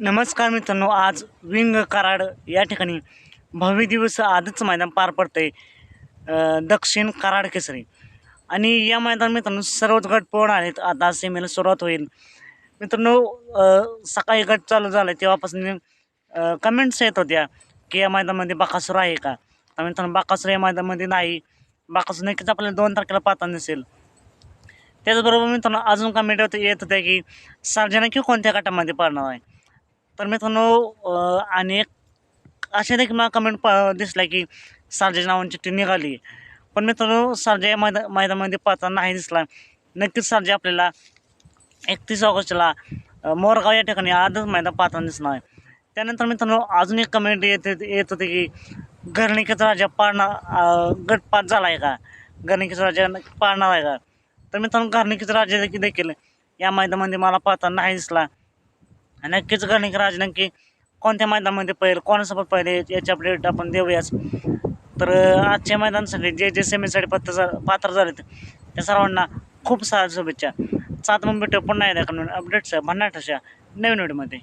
नमस्कार मित्रांनो आज विंग कराड या ठिकाणी भव्य दिवस आजच मैदान पार पडतंय आहे दक्षिण कराड केसरी. आणि या मैदान मित्रांनो सर्वच गट पूर्ण आहेत आता सेमीला सुरुवात होईल. मित्रांनो सकाळी गट चालू झाला तेव्हापासून कमेंट्स येत होत्या की या मैदानामध्ये बाकासूर आहे का? तर मित्रांनो बाकासूर या मैदानामध्ये नाही. बाकासूर नक्कीच आपल्याला दोन तारखेला पाहता नसेल त्याचबरोबर मित्रांनो अजून कमेंट येत होत्या की सार्वजनिक की कोणत्या गटामध्ये पडणार आहे? तर मित्रांनो आणि एक असे देखील मला कमेंट प दिसला की सारजे नावांची टीम निघाली. पण मित्रांनो सार्जा या मैदा मैदानामध्ये पाहताना नाही दिसला. नक्कीच सार्जा आपल्याला एकतीस ऑगस्टला मोरगाव या ठिकाणी आजच मैदान पाहताना दिसणार आहे. त्यानंतर मित्रांनो अजून एक कमेंट येत येत होते की घरणिकेचा राजा पाळणार गटपात झाला आहे का? घरणिकेचा राजा पाळणार आहे का? तर मित्रांनो घरणिकेचा राजा देखील देखील या मैदानामध्ये मला पाहताना नाही दिसला. नक्कीच गणिक राज नक्की कोणत्या मैदानामध्ये पहिले? कोणासोबत पहिले? याची अपडेट आपण देऊयाच तर आजच्या मैदानासाठी जे जे सेमीसाठी पत्र झा पात्र झालेत त्या सर्वांना खूप साऱ्या शुभेच्छा. सात मग भेटू पुन्हा एकदा अपडेट्स भन्नाट अशा नवीन व्हिडिओमध्ये